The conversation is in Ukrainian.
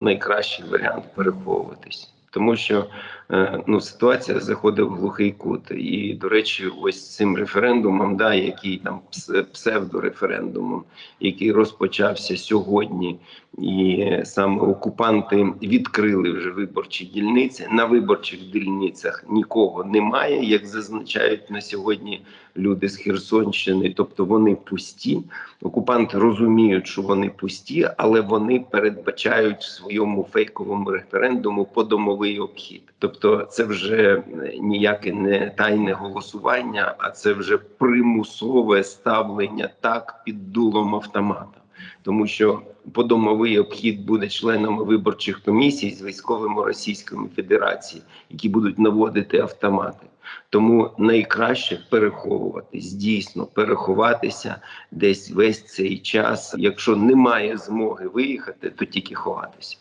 найкращий варіант переховуватись. Тому що е, ну ситуація заходить в глухий кут, і до речі, ось цим референдумом, да, який там псевдореферендумом, який розпочався сьогодні, і саме окупанти відкрили вже виборчі дільниці. На виборчих дільницях нікого немає, як зазначають на сьогодні люди з Херсонщини, тобто вони пусті. Окупанти розуміють, що вони пусті, але вони передбачають в своєму фейковому референдуму подомовий обхід. Тобто, це вже е, ніяке не тайне голосування, а це вже примусове ставлення так під дулом автомата. Тому що подомовий обхід буде членами виборчих комісій з військовими Російської Федерації, які будуть наводити автомати. Тому найкраще переховуватись, дійсно переховатися десь весь цей час. Якщо немає змоги виїхати, то тільки ховатися.